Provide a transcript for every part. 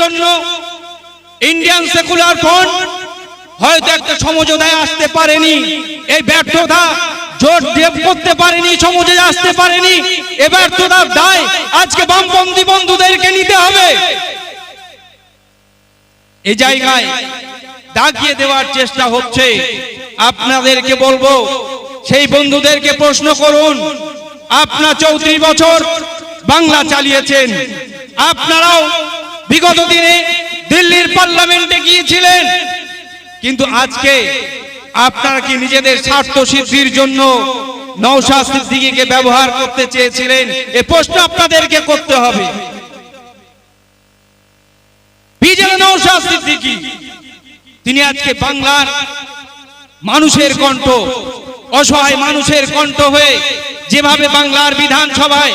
জন্য Indian secular front হয়তো একটা সমঝোতায় আসতে পারেনি। এই ব্যর্থতা জোর দিয়ে করতে পারেনি সমঝে আসতে পারেনি। এ ব্যর্থতার দায় আজকে বামপন্থী বন্ধুদেরকে নিতে হবে। এই জায়গায় দাগিয়ে দেওয়ার চেষ্টা হচ্ছে। আপনাদেরকে বলব, সেই বন্ধুদেরকে প্রশ্ন করুন, আপনার চৌত্রিশ বছর বাংলা চালিয়েছেন, আপনারাও বিগত দিনে দিল্লির পার্লামেন্টে গিয়েছিলেন। কিন্তু আজকে আপনারা কি নিজেদের স্বার্থ সিদ্ধির জন্য নৌশাদ সিদ্দিকীকে ব্যবহার করতে চেয়েছিলেন? এ প্রশ্ন আপনাদেরকে করতে হবে। তিনি আজকে বাংলার মানুষের কণ্ঠ, অসহায় মানুষের কণ্ঠ হয়ে যেভাবে বাংলার বিধানসভায়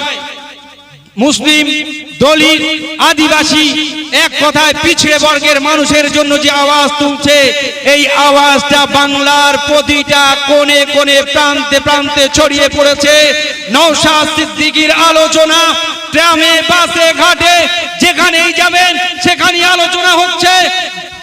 মুসলিম দলিত আদিবাসী, এক কথায় পিছিয়ে বর্গের মানুষের জন্য যে আওয়াজ তুলছে, এই আওয়াজটা বাংলার প্রতিটা কোণে কোণে প্রান্তে প্রান্তে ছড়িয়ে পড়েছে। নৌশাদ সিদ্দিকির আলোচনা ট্রামে বাসে, ঘাটে যেখানেই যাবেন সেখানেই আলোচনা হচ্ছে।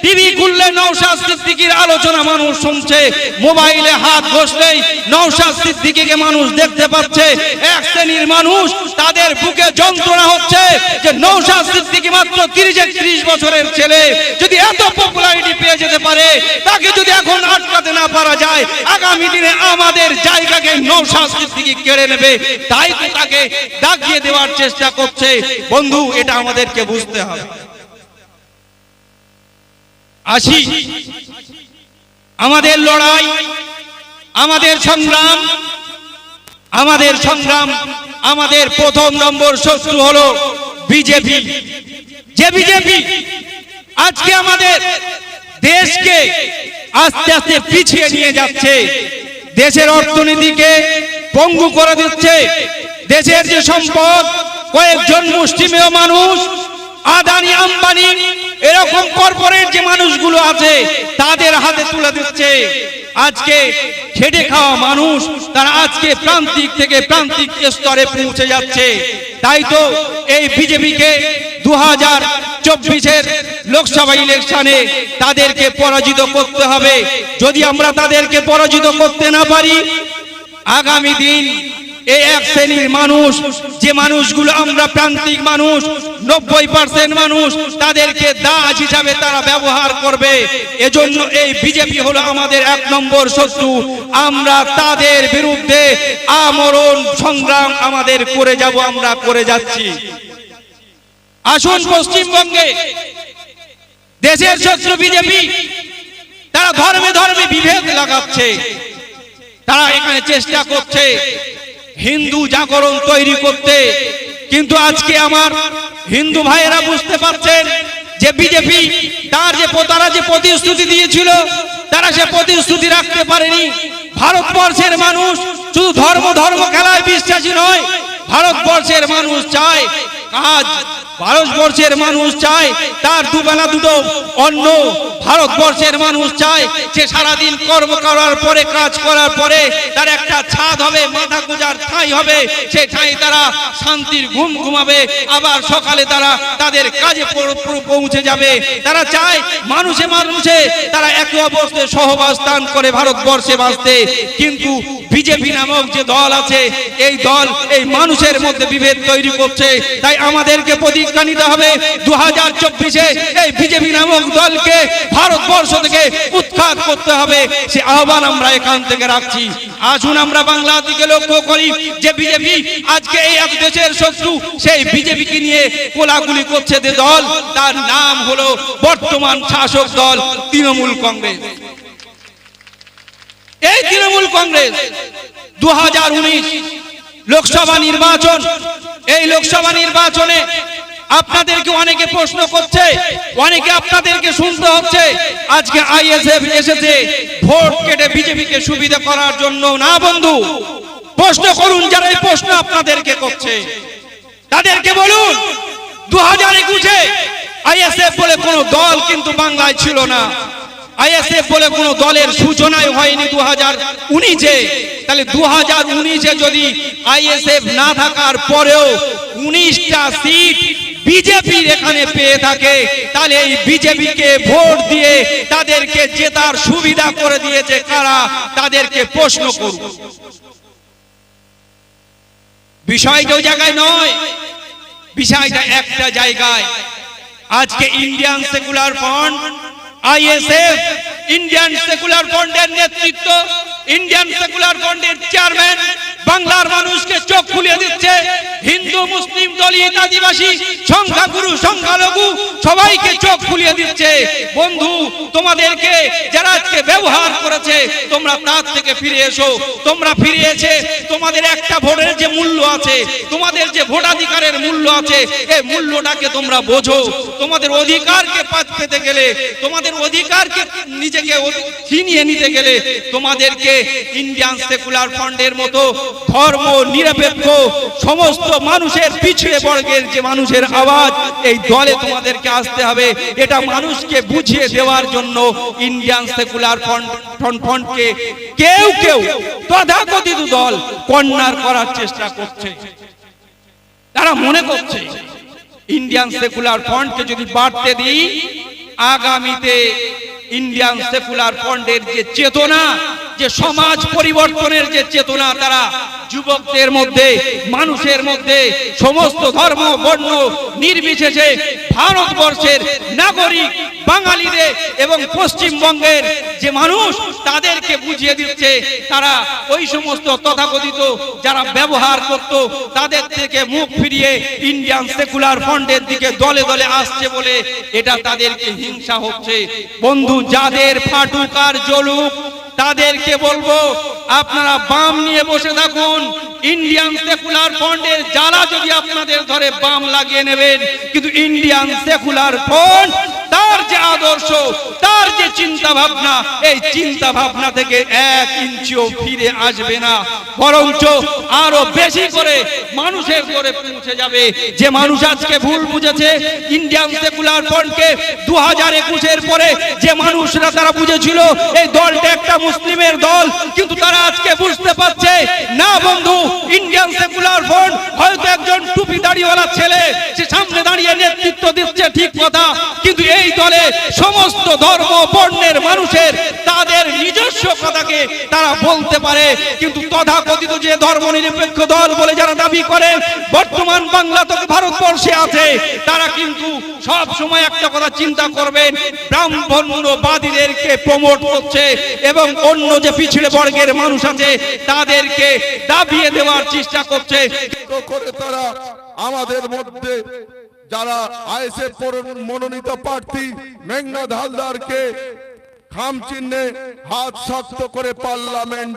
টিভি খুললে নৌশাদ সিদ্দিকীর আলোচনা মানুষ শুনছে, মোবাইলে হাত ঘষলেই নৌশাদ সিদ্দিকীকে মানুষ দেখতে পাচ্ছে। এক শ্রেণির মানুষ, তাদের বুকে যন্ত্রণা হচ্ছে যে নৌশাদ সিদ্দিকী মাত্র তিরিশ একত্রিশ বছরের ছেলে। যদি এত পপুলারিটি পেয়ে যেতে পারে, তাকে যদি এখন আটকাতে না পারা যায়, আগামী দিনে আমাদের জায়গাকে নৌশাদ সিদ্দিকী কেড়ে নেবে। তাই তো তাকে ডাকিয়ে দেওয়ার চেষ্টা করছে। বন্ধু, এটা আমাদেরকে বুঝতে হবে। আসি। আমাদের লড়াই, আমাদের সংগ্রাম আমাদের সংগ্রাম, আমাদের প্রথম নম্বর শত্রু হলো বিজেপি। যে বিজেপি আজকে আমাদের দেশকে আস্তে আস্তে পিছিয়ে নিয়ে যাচ্ছে, দেশের অর্থনীতিকে পঙ্গু করে দিচ্ছে, দেশের যে সম্পদ, কয়েকজন মুষ্টিমেয় মানুষ, আদানি, আম্বানি এরকম কর্পোরেট যে মানুষগুলো আছে, তাদের হাতে তুলে দিচ্ছে। আজকে খেটে খাওয়া মানুষ, তারা আজকে প্রান্তিক থেকে প্রান্তিক স্তরে পৌঁছে যাচ্ছে। তাই তো এই বিজেপিকে দু হাজার চব্বিশের লোকসভা ইলেকশনে তাদেরকে পরাজিত করতে হবে। যদি আমরা তাদেরকে পরাজিত করতে না পারি, আগামী দিন এই এক শ্রেণির মানুষ, যে মানুষগুলো আমরা প্রান্তিক মানুষ, নব্বই পার্সেন্ট মানুষ, তাদেরকে দাস হিসাবে তারা ব্যবহার করবে। এজন্য এই বিজেপি হলো আমাদের এক নম্বর শত্রু। আমরা তাদের বিরুদ্ধে আমরণ, সংগ্রাম আমাদের করে যাব, আমরা করে যাচ্ছি। আসুন পশ্চিমবঙ্গে। দেশের শত্রু বিজেপি, তারা ধর্মে ধর্মে বিভেদ লাগাচ্ছে। তারা এখানে চেষ্টা করছে। হিন্দু জাগরণ তৈরি করতে। কিন্তু আজকে আমার হিন্দু ভাইয়েরা বুঝতে পারছেন যে বিজেপি তার যে তারা যে প্রতিশ্রুতি দিয়েছিল, তারা সে প্রতিশ্রুতি রাখতে পারেনি। ভারতবর্ষের মানুষ শুধু ধর্ম ধর্ম খেলায় বিশ্বাসী নয়, ভারতবর্ষের মানুষ চায় কাজ ভারতবর্ষের মানুষ চায় তার দুবেলা দুটো অন্ন, ভারতবর্ষের মানুষ চায় সে সারাদিন কর্ম করার পরে, কাজ করার পরে তার একটা ছাদ হবে, মাথা গুজার ঠাঁই হবে সে ঠাঁই তারা শান্তির ঘুম ঘুমাবে, আবার সকালে তারা তাদের কাজে পৌঁছে যাবে। তারা চায় মানুষে মানুষে তারা একে অবস্থায় সহবাস্থান করে ভারতবর্ষে বাঁচতে। কিন্তু বিজেপি নামক যে দল আছে, এই দল এই মানুষের মধ্যে বিভেদ তৈরি করছে। তাই আমাদেরকে প্রতিজ্ঞা নিতে হবে। দু হাজার চব্বিশে এই বিজেপি নামক দলকে ভারতবর্ষ থেকে উৎখাত করতে হবে। সে আহ্বান আমরা এখান থেকে রাখছি। আসুন আমরা বাংলা দিকে লক্ষ্য করি যে বিজেপি আজকে এই এক দেশের শত্রু, সেই বিজেপিকে নিয়ে কোলাগুলি করছে যে দল। তার নাম হলো বর্তমান শাসক দল, তৃণমূল কংগ্রেস। এই তৃণমূল কংগ্রেস দু লোকসভা নির্বাচন, এই লোকসভা নির্বাচনে আপনাদেরকে অনেকে প্রশ্ন করছে, অনেকে আপনাদেরকে শুনতে হচ্ছে, আজকে আইএসএফ এসেছে, ভোট কেটে বিজেপিকে সুবিধা করার জন্য না বন্ধু? প্রশ্ন করুন, যারা এই প্রশ্ন আপনাদেরকে করছে। তাদেরকে বলুন দু হাজার একুশে আইএসএফ বলে কোনো দল কিন্তু বাংলায় ছিল না। আইএসএফ বলে কোন দলের সূচনাই হয়নি দু হাজার উনিশে। তাহলে দু হাজার উনিশে যদি আইএসএফ না থাকার পরেও উনিশটা সিট বিজেপির এখানে পেয়ে থাকে। তাহলে এই বিজেপিকে ভোট দিয়ে তাদেরকে জেতার সুবিধা করে দিয়েছে কারা? তাদেরকে প্রশ্ন করুন বিষয়টা ওই জায়গায় নয়। বিষয়টা একটা জায়গায়। আজকে Indian Secular Front ISF Indian Secular ফ্রন্টের নেতৃত্ব ইন্ডিয়ান সেকুলার ফ্রন্টের চেয়ারম্যান বাংলার মানুষকে চোখ খুলিয়ে দিচ্ছে। হিন্দু, মুসলিম দলিত আদিবাসী, সংখ্যাগুরু, সংখ্যালঘু সবাইকে চোখ খুলিয়ে দিচ্ছে। বন্ধু, তোমাদেরকে যারা আজকে ব্যবহার করেছে তোমরা তার থেকে ফিরে এসো। তোমরা ফিরে এসে তোমাদের একটা ভোটের যে মূল্য আছে, তোমাদের যে ভোটাধিকারের মূল্য আছে এই মূল্যটাকে তোমরা বোঝো। তোমাদের অধিকারকে পাত পেতে গেলে, তোমাদের অধিকারকে নিজেকে ছিনিয়ে নিতে গেলে তোমাদেরকে ইন্ডিয়ান সেকুলার ফান্ডের মতো ধর্ম, নিরপেক্ষ সমস্ত মানুষের পিছিয়ে বর্গের যে মানুষের আওয়াজ, এই দলে তোমাদেরকে আসতে হবে। এটা মানুষকে বুঝিয়ে দেওয়ার জন্য ইন্ডিয়ান সেকুলার ফ্রন্ট ফ্রন্ট ফ্রন্টকে কেউ কেউ তথাকথিত দল কন্যার করার চেষ্টা করছে। তারা মনে করছে ইন্ডিয়ান সেকুলার ফ্রন্টকে যদি বাড়তে দিই, আগামীতে ইন্ডিয়ান সেকুলার ফ্রন্টের যে চেতনা যে সমাজ পরিবর্তনের যে চেতনা তারা যুবকদের মধ্যে, মানুষের মধ্যে, সমস্ত ধর্ম, বর্ণ নির্বিশেষে ভারতবর্ষের নাগরিক বাঙালিদের এবং পশ্চিমবঙ্গের যে মানুষ তাদেরকে বুঝিয়ে দিচ্ছে, তারা ওই সমস্ত তথাকথিত যারা ব্যবহার করত, তাদের থেকে মুখ ফিরিয়ে ইন্ডিয়ান সেকুলার ফ্রন্টের দিকে দলে দলে আসছে বলে এটা তাদেরকে হিংসা হচ্ছে। বন্ধু, যাদের ফাটুক আর জ্বলুক তাদেরকে বলব, আপনারা বাম নিয়ে বসে থাকুন। ইন্ডিয়ান সেকুলার ফ্রন্টের যারা যদি আপনাদের ধরে বাম লাগিয়ে নেবেন, কিন্তু ইন্ডিয়ান সেকুলার ফ্রন্ট তার যে আদর্শ, তার যে চিন্তা ভাবনা এই চিন্তা ভাবনা থেকে এক ইঞ্চিও ফিরে আসবে না। বরঞ্চ আরও বেশি করে মানুষের করে পৌঁছে যাবে। যে মানুষ আজকে ভুল বুঝেছে ইন্ডিয়ান সেকুলার ফ্রন্টকে দু হাজার একুশের পরে যে মানুষরা তারা বুঝেছিল, এই দলটা একটা মুসলিমের দল, কিন্তু তারা আজকে বুঝতে পারছে, না বন্ধু ইন্ডিয়ান সেকুলার ফ্রন্ট হয়তো একজন টুপি দাড়িওয়ালা ছেলে, সে সামনে দাঁড়িয়ে নেতৃত্ব দিচ্ছে ঠিক কথা কিন্তু এই দলে সমস্ত ধর্ম বর্ণের মানুষের তাদের নিজস্ব কথাকে তারা বলতে পারে। কিন্তু তথাকথিত যে ধর্ম নিরপেক্ষ দল বলে যারা দাবি করে, বর্তমান বাংলা থেকে ভারতবর্ষে আছে, তারা কিন্তু সব সময় একটা কথা চিন্তা করবেন ব্রাহ্মণ্যবাদীদেরকে প্রমোট করছে এবং অন্য যে পিছড়ে বর্গের মানুষ আছে, তাদেরকে দাবিয়ে দেওয়ার চেষ্টা করছে। করে তারা আমাদের মধ্যে যারা আইসে মনোনীত প্রার্থী মেঘনাথ হালদারকে খাম চিহ্নে হাত শক্ত করে পার্লামেন্ট